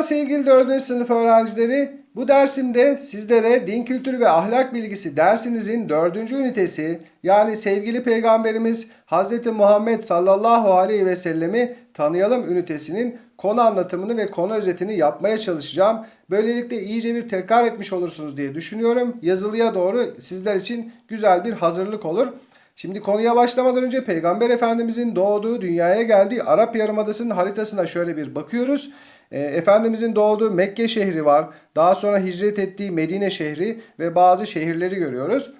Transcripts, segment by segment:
Merhaba sevgili 4. sınıf öğrencileri. Bu dersimde sizlere din kültürü ve ahlak bilgisi dersinizin 4. ünitesi yani sevgili peygamberimiz Hz. Muhammed sallallahu aleyhi ve sellemi tanıyalım ünitesinin konu anlatımını ve konu özetini yapmaya çalışacağım. Böylelikle iyice bir tekrar etmiş olursunuz diye düşünüyorum. Yazılıya doğru sizler için güzel bir hazırlık olur. Şimdi konuya başlamadan önce Peygamber Efendimizin doğduğu, dünyaya geldiği Arap Yarımadası'nın haritasına şöyle bir bakıyoruz. E, Efendimizin doğduğu Mekke şehri var. Daha sonra hicret ettiği Medine şehri ve bazı şehirleri görüyoruz.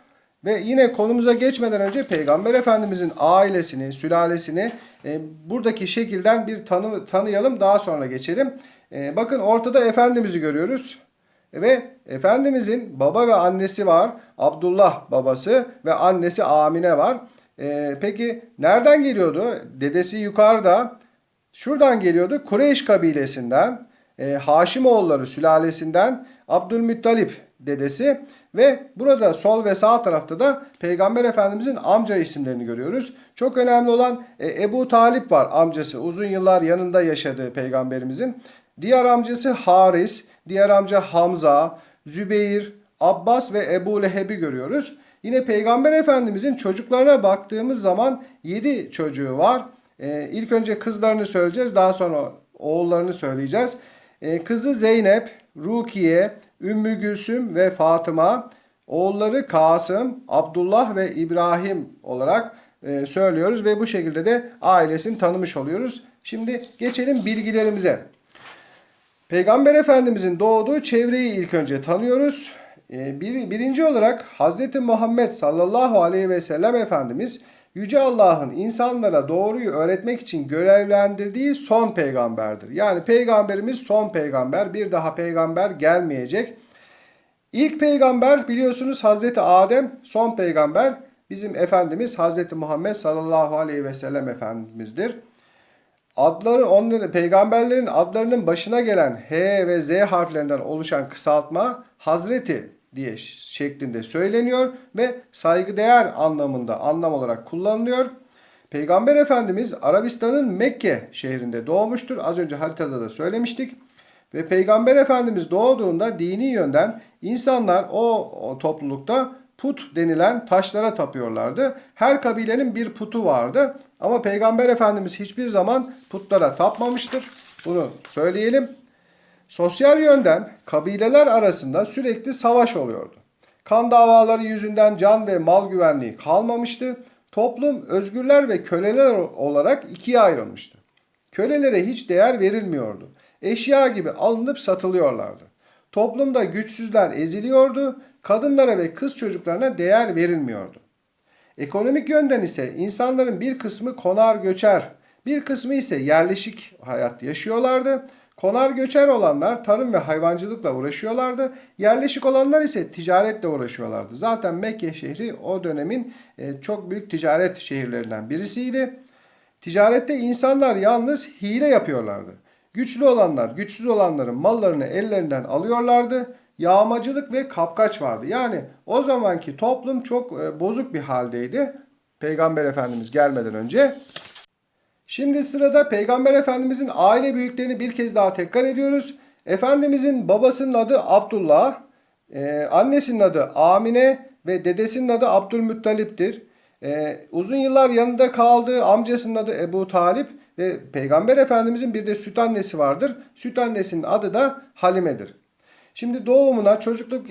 Ve yine konumuza geçmeden önce Peygamber Efendimizin ailesini, sülalesini e, buradaki şekilden bir tanı, tanıyalım. Daha sonra geçelim. E, bakın ortada Efendimiz'i görüyoruz. Ve Efendimizin baba ve annesi var. Abdullah babası ve annesi Amine var. E, peki nereden geliyordu? Dedesi yukarıda. Şuradan geliyordu. Kureyş kabilesinden, e, Haşimoğulları sülalesinden Abdülmuttalip dedesi ve burada sol ve sağ tarafta da Peygamber Efendimizin amca isimlerini görüyoruz. Çok önemli olan e, Ebu Talip var amcası. Uzun yıllar yanında yaşadığı peygamberimizin. Diğer amcası Haris, diğer amca Hamza, Zübeyir, Abbas ve Ebu Leheb'i görüyoruz. Yine Peygamber Efendimizin çocuklarına baktığımız zaman 7 çocuğu var. Ee, ilk önce kızlarını söyleyeceğiz. Daha sonra oğullarını söyleyeceğiz. Ee, kızı Zeynep, Rukiye, Ümmü Gülsüm ve Fatıma. Oğulları Kasım, Abdullah ve İbrahim olarak e, söylüyoruz ve bu şekilde de ailesini tanımış oluyoruz. Şimdi geçelim bilgilerimize. Peygamber Efendimizin doğduğu çevreyi ilk önce tanıyoruz. Ee, Bir, birinci olarak Hz. Muhammed sallallahu aleyhi ve sellem Efendimiz Yüce Allah'ın insanlara doğruyu öğretmek için görevlendirdiği son peygamberdir. Yani peygamberimiz son peygamber. Bir daha peygamber gelmeyecek. İlk peygamber biliyorsunuz Hazreti Adem son peygamber. Bizim Efendimiz Hazreti Muhammed sallallahu aleyhi ve sellem Efendimiz'dir. Adları onların peygamberlerin adlarının başına gelen H ve Z harflerinden oluşan kısaltma Hazreti diye şeklinde söyleniyor ve saygıdeğer anlamında anlam olarak kullanılıyor. Peygamber Efendimiz Arabistan'ın Mekke şehrinde doğmuştur. Az önce haritada da söylemiştik. Ve Peygamber Efendimiz doğduğunda dini yönden insanlar o, o toplulukta put denilen taşlara tapıyorlardı. Her kabilenin bir putu vardı. Ama Peygamber Efendimiz hiçbir zaman putlara tapmamıştır. Bunu söyleyelim. Sosyal yönden kabileler arasında sürekli savaş oluyordu. Kan davaları yüzünden can ve mal güvenliği kalmamıştı. Toplum özgürler ve köleler olarak ikiye ayrılmıştı. Kölelere hiç değer verilmiyordu. Eşya gibi alınıp satılıyorlardı. Toplumda güçsüzler eziliyordu, kadınlara ve kız çocuklarına değer verilmiyordu. Ekonomik yönden ise insanların bir kısmı konar göçer, bir kısmı ise yerleşik hayat yaşıyorlardı. Konar göçer olanlar tarım ve hayvancılıkla uğraşıyorlardı. Yerleşik olanlar ise ticaretle uğraşıyorlardı. Zaten Mekke şehri o dönemin e, çok büyük ticaret şehirlerinden birisiydi. Ticarette insanlar yalnız hile yapıyorlardı. Güçlü olanlar güçsüz olanların mallarını ellerinden alıyorlardı. Yağmacılık ve kapkaç vardı. Yani o zamanki toplum çok e, bozuk bir haldeydi. Peygamber Efendimiz gelmeden önce. Şimdi sırada Peygamber Efendimizin aile büyüklerini bir kez daha tekrar ediyoruz. Efendimizin babasının adı Abdullah, e, annesinin adı Amine ve dedesinin adı Abdülmuttalip'tir. E, uzun yıllar yanında kaldığı amcasının adı Ebu Talip ve Peygamber Efendimizin bir de süt annesi vardır. Süt annesinin adı da Halime'dir. Şimdi doğumuna, çocukluk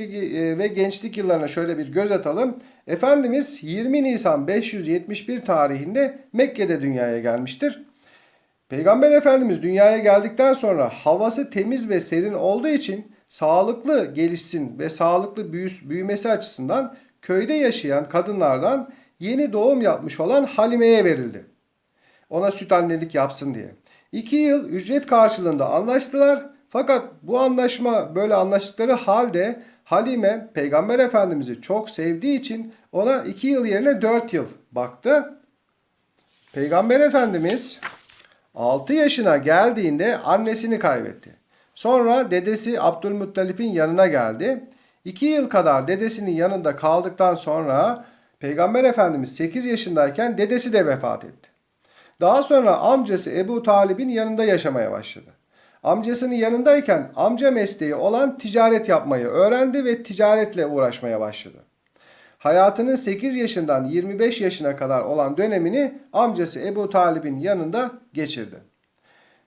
ve gençlik yıllarına şöyle bir göz atalım. Efendimiz 20 Nisan 571 tarihinde Mekke'de dünyaya gelmiştir. Peygamber Efendimiz dünyaya geldikten sonra havası temiz ve serin olduğu için sağlıklı gelişsin ve sağlıklı büyümesi açısından köyde yaşayan kadınlardan yeni doğum yapmış olan Halime'ye verildi. Ona süt annelik yapsın diye. İki yıl ücret karşılığında anlaştılar. Fakat bu anlaşma böyle anlaştıkları halde Halime Peygamber Efendimiz'i çok sevdiği için ona iki yıl yerine dört yıl baktı. Peygamber Efendimiz 6 yaşına geldiğinde annesini kaybetti. Sonra dedesi Abdülmuttalip'in yanına geldi. 2 yıl kadar dedesinin yanında kaldıktan sonra Peygamber Efendimiz 8 yaşındayken dedesi de vefat etti. Daha sonra amcası Ebu Talib'in yanında yaşamaya başladı. Amcasının yanındayken amca mesleği olan ticaret yapmayı öğrendi ve ticaretle uğraşmaya başladı. Hayatının 8 yaşından 25 yaşına kadar olan dönemini amcası Ebu Talib'in yanında geçirdi.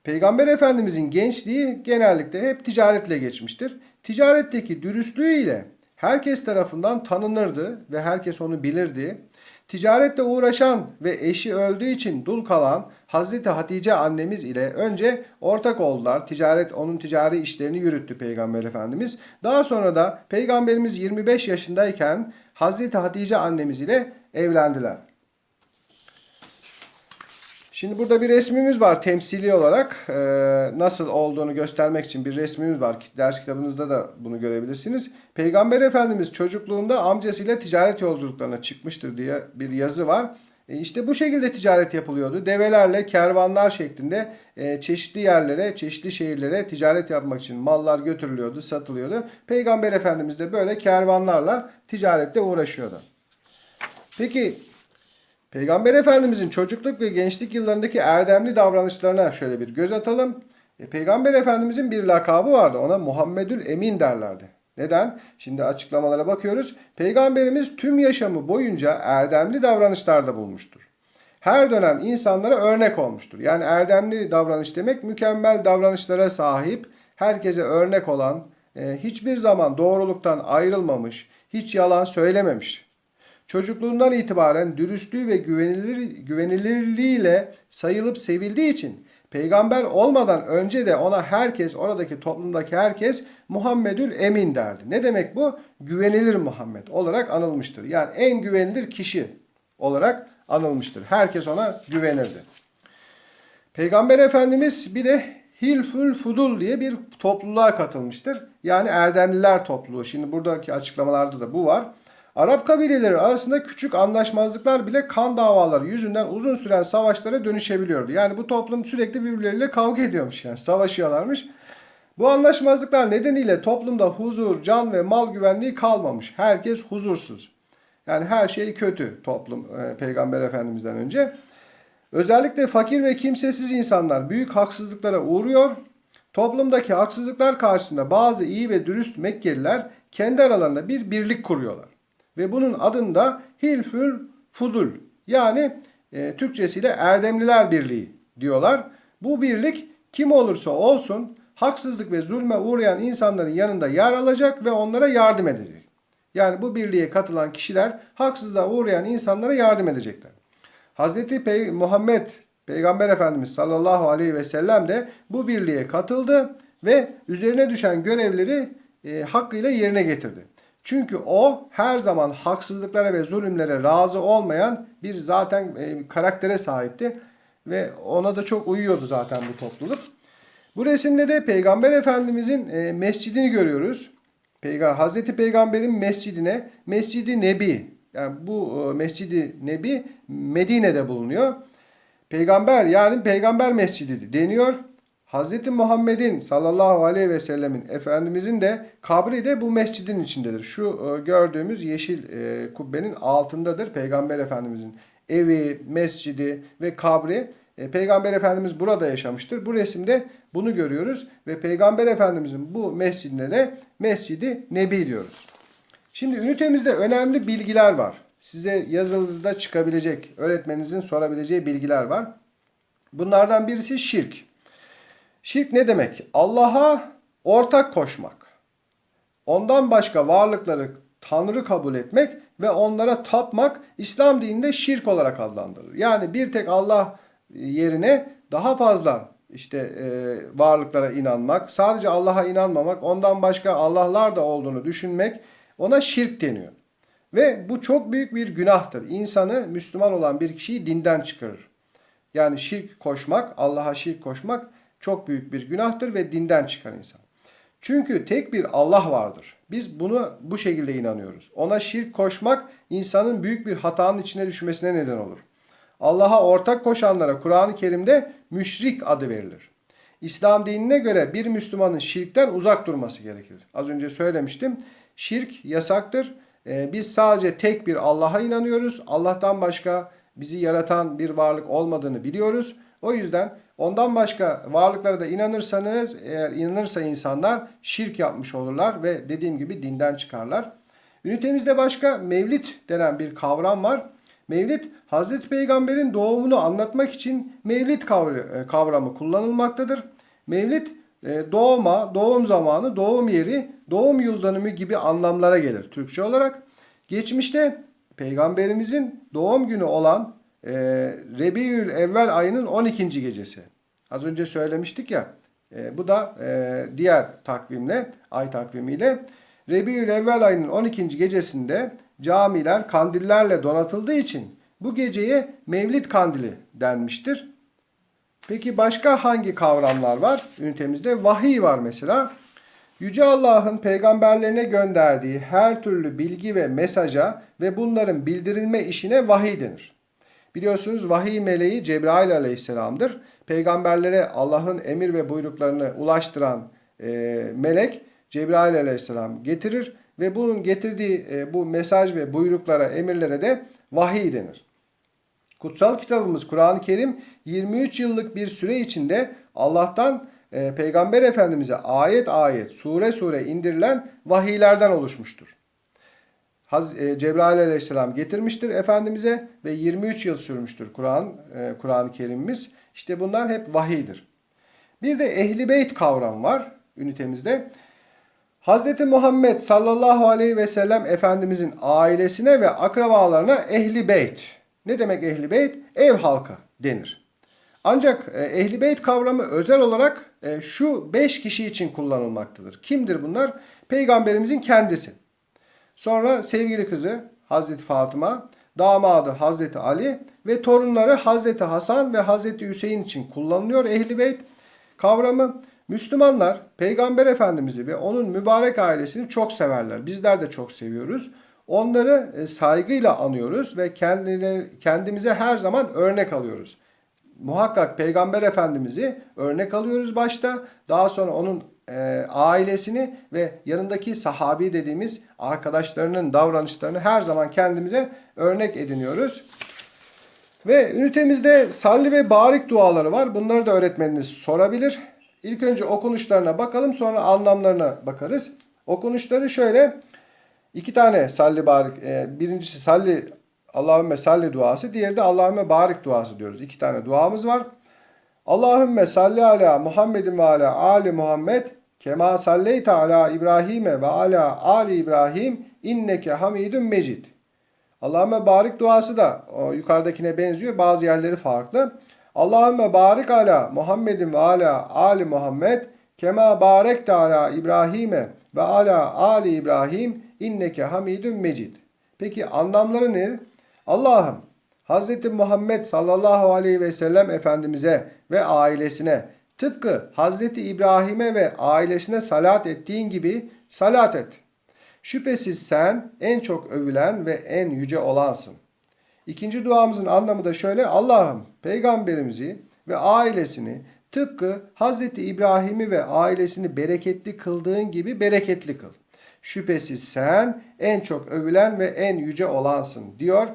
Peygamber Efendimizin gençliği genellikle hep ticaretle geçmiştir. Ticaretteki dürüstlüğüyle herkes tarafından tanınırdı ve herkes onu bilirdi. Ticaretle uğraşan ve eşi öldüğü için dul kalan Hazreti Hatice annemiz ile önce ortak oldular. Ticaret onun ticari işlerini yürüttü Peygamber Efendimiz. Daha sonra da Peygamberimiz 25 yaşındayken Hazreti Hatice annemiz ile evlendiler. Şimdi burada bir resmimiz var temsili olarak Ee, nasıl olduğunu göstermek için bir resmimiz var. Ders kitabınızda da bunu görebilirsiniz. Peygamber Efendimiz çocukluğunda amcasıyla ticaret yolculuklarına çıkmıştır diye bir yazı var. E işte bu şekilde ticaret yapılıyordu. Develerle kervanlar şeklinde e, çeşitli yerlere, çeşitli şehirlere ticaret yapmak için mallar götürülüyordu, satılıyordu. Peygamber Efendimiz de böyle kervanlarla ticarette uğraşıyordu. Peki Peygamber Efendimizin çocukluk ve gençlik yıllarındaki erdemli davranışlarına şöyle bir göz atalım. E, Peygamber Efendimizin bir lakabı vardı. Ona Muhammedül Emin derlerdi. Neden? Şimdi açıklamalara bakıyoruz. Peygamberimiz tüm yaşamı boyunca erdemli davranışlarda bulmuştur. Her dönem insanlara örnek olmuştur. Yani erdemli davranış demek mükemmel davranışlara sahip, herkese örnek olan, e, hiçbir zaman doğruluktan ayrılmamış, hiç yalan söylememiş. Çocukluğundan itibaren dürüstlüğü ve güvenilir, güvenilirliğiyle sayılıp sevildiği için peygamber olmadan önce de ona herkes, oradaki toplumdaki herkes Muhammedül Emin derdi. Ne demek bu? Güvenilir Muhammed olarak anılmıştır. Yani en güvenilir kişi olarak anılmıştır. Herkes ona güvenirdi. Peygamber Efendimiz bir de Hilful Fudul diye bir topluluğa katılmıştır. Yani Erdemliler topluluğu. Şimdi buradaki açıklamalarda da bu var. Arap kabileleri arasında küçük anlaşmazlıklar bile kan davaları yüzünden uzun süren savaşlara dönüşebiliyordu. Yani bu toplum sürekli birbirleriyle kavga ediyormuş yani savaşıyorlarmış. Bu anlaşmazlıklar nedeniyle toplumda huzur, can ve mal güvenliği kalmamış. Herkes huzursuz. Yani her şey kötü toplum e, Peygamber Efendimiz'den önce. Özellikle fakir ve kimsesiz insanlar büyük haksızlıklara uğruyor. Toplumdaki haksızlıklar karşısında bazı iyi ve dürüst Mekkeliler kendi aralarında bir birlik kuruyorlar. Ve bunun adında Hilfül Fudul yani e, Türkçesiyle Erdemliler Birliği diyorlar. Bu birlik kim olursa olsun haksızlık ve zulme uğrayan insanların yanında yer alacak ve onlara yardım edecek. Yani bu birliğe katılan kişiler haksızlığa uğrayan insanlara yardım edecekler. Hazreti Pey- Muhammed Peygamber Efendimiz sallallahu aleyhi ve sellem de bu birliğe katıldı ve üzerine düşen görevleri e, hakkıyla yerine getirdi. Çünkü o her zaman haksızlıklara ve zulümlere razı olmayan bir zaten e, karaktere sahipti ve ona da çok uyuyordu zaten bu topluluk. Bu resimde de Peygamber Efendimizin e, mescidini görüyoruz. Peygamber, Hazreti Peygamber'in mescidine Mescidi Nebi yani bu e, Mescidi Nebi Medine'de bulunuyor. Peygamber yani Peygamber Mescidi deniyor. Hazreti Muhammed'in sallallahu aleyhi ve sellemin Efendimizin de kabri de bu mescidin içindedir. Şu e, gördüğümüz yeşil e, kubbenin altındadır Peygamber Efendimizin evi, mescidi ve kabri. E, Peygamber Efendimiz burada yaşamıştır. Bu resimde bunu görüyoruz ve Peygamber Efendimizin bu mescidine de Mescidi Nebi diyoruz. Şimdi ünitemizde önemli bilgiler var. Size yazılınızda çıkabilecek, öğretmeninizin sorabileceği bilgiler var. Bunlardan birisi şirk. Şirk ne demek? Allah'a ortak koşmak. Ondan başka varlıkları Tanrı kabul etmek ve onlara tapmak İslam dininde şirk olarak adlandırılır. Yani bir tek Allah yerine daha fazla işte e, varlıklara inanmak, sadece Allah'a inanmamak, ondan başka Allah'lar da olduğunu düşünmek ona şirk deniyor. Ve bu çok büyük bir günahtır. İnsanı Müslüman olan bir kişiyi dinden çıkarır. Yani şirk koşmak, Allah'a şirk koşmak çok büyük bir günahtır ve dinden çıkar insan. Çünkü tek bir Allah vardır. Biz bunu bu şekilde inanıyoruz. Ona şirk koşmak insanın büyük bir hatanın içine düşmesine neden olur. Allah'a ortak koşanlara Kur'an-ı Kerim'de müşrik adı verilir. İslam dinine göre bir Müslümanın şirkten uzak durması gerekir. Az önce söylemiştim. Şirk yasaktır. Ee, biz sadece tek bir Allah'a inanıyoruz. Allah'tan başka bizi yaratan bir varlık olmadığını biliyoruz. O yüzden ondan başka varlıklara da inanırsanız eğer inanırsa insanlar şirk yapmış olurlar ve dediğim gibi dinden çıkarlar. Ünitemizde başka mevlid denen bir kavram var. Mevlid Hazreti Peygamber'in doğumunu anlatmak için mevlid kavr- e, kavramı kullanılmaktadır. Mevlid e, doğuma, doğum zamanı, doğum yeri, doğum yıl dönümü gibi anlamlara gelir Türkçe olarak. Geçmişte Peygamberimizin doğum günü olan e, Rebiül Evvel ayının 12. gecesi. Az önce söylemiştik ya. e, bu da e, diğer takvimle, ay takvimiyle Rebiül Evvel ayının 12. gecesinde camiler kandillerle donatıldığı için bu geceye Mevlid Kandili denmiştir. Peki başka hangi kavramlar var? Ünitemizde vahiy var mesela. Yüce Allah'ın peygamberlerine gönderdiği her türlü bilgi ve mesaja ve bunların bildirilme işine vahiy denir. Biliyorsunuz vahiy meleği Cebrail aleyhisselamdır. Peygamberlere Allah'ın emir ve buyruklarını ulaştıran e, melek Cebrail aleyhisselam getirir ve bunun getirdiği e, bu mesaj ve buyruklara, emirlere de vahiy denir. Kutsal kitabımız Kur'an-ı Kerim 23 yıllık bir süre içinde Allah'tan e, Peygamber Efendimiz'e ayet ayet, sure sure indirilen vahiylerden oluşmuştur. Haz, e, Cebrail Aleyhisselam getirmiştir Efendimiz'e ve 23 yıl sürmüştür Kur'an e, Kur'an-ı Kerim'imiz. İşte bunlar hep vahiydir. Bir de Ehli Beyt kavram var ünitemizde. Hz. Muhammed sallallahu aleyhi ve sellem Efendimizin ailesine ve akrabalarına ehli beyt. Ne demek ehli beyt? Ev halkı denir. Ancak e, ehli beyt kavramı özel olarak e, şu beş kişi için kullanılmaktadır. Kimdir bunlar? Peygamberimizin kendisi. Sonra sevgili kızı Hazreti Fatıma, damadı Hazreti Ali ve torunları Hazreti Hasan ve Hazreti Hüseyin için kullanılıyor ehli beyt kavramı. Müslümanlar Peygamber Efendimiz'i ve onun mübarek ailesini çok severler. Bizler de çok seviyoruz. Onları e, saygıyla anıyoruz ve kendine, kendimize her zaman örnek alıyoruz. Muhakkak Peygamber Efendimiz'i örnek alıyoruz başta. Daha sonra onun e, ailesini ve yanındaki sahabi dediğimiz arkadaşlarının davranışlarını her zaman kendimize örnek ediniyoruz. Ve ünitemizde salli ve barik duaları var. Bunları da öğretmeniniz sorabilir. İlk önce okunuşlarına bakalım sonra anlamlarına bakarız. Okunuşları şöyle. iki tane salli barik. e, birincisi salli Allahümme salli duası. Diğeri de Allahümme barik duası diyoruz. İki tane duamız var. Allahümme salli ala Muhammedin ve ala ali Muhammed kema salleyte ala İbrahim'e ve ala ali İbrahim inneke hamidun mecid. Allahümme barik duası da o yukarıdakine benziyor. Bazı yerleri farklı. Allahümme barik ala Muhammedin ve ala ali Muhammed kema barek ala İbrahim'e ve ala ali İbrahim inneke hamidun mecid. Peki anlamları ne? Allah'ım Hz. Muhammed sallallahu aleyhi ve sellem Efendimiz'e ve ailesine tıpkı Hz. İbrahim'e ve ailesine salat ettiğin gibi salat et. Şüphesiz sen en çok övülen ve en yüce olansın. İkinci duamızın anlamı da şöyle. Allah'ım peygamberimizi ve ailesini tıpkı Hz. İbrahim'i ve ailesini bereketli kıldığın gibi bereketli kıl. Şüphesiz sen en çok övülen ve en yüce olansın diyor.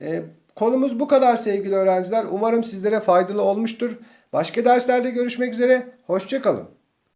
Ee, konumuz bu kadar sevgili öğrenciler. Umarım sizlere faydalı olmuştur. Başka derslerde görüşmek üzere. Hoşçakalın.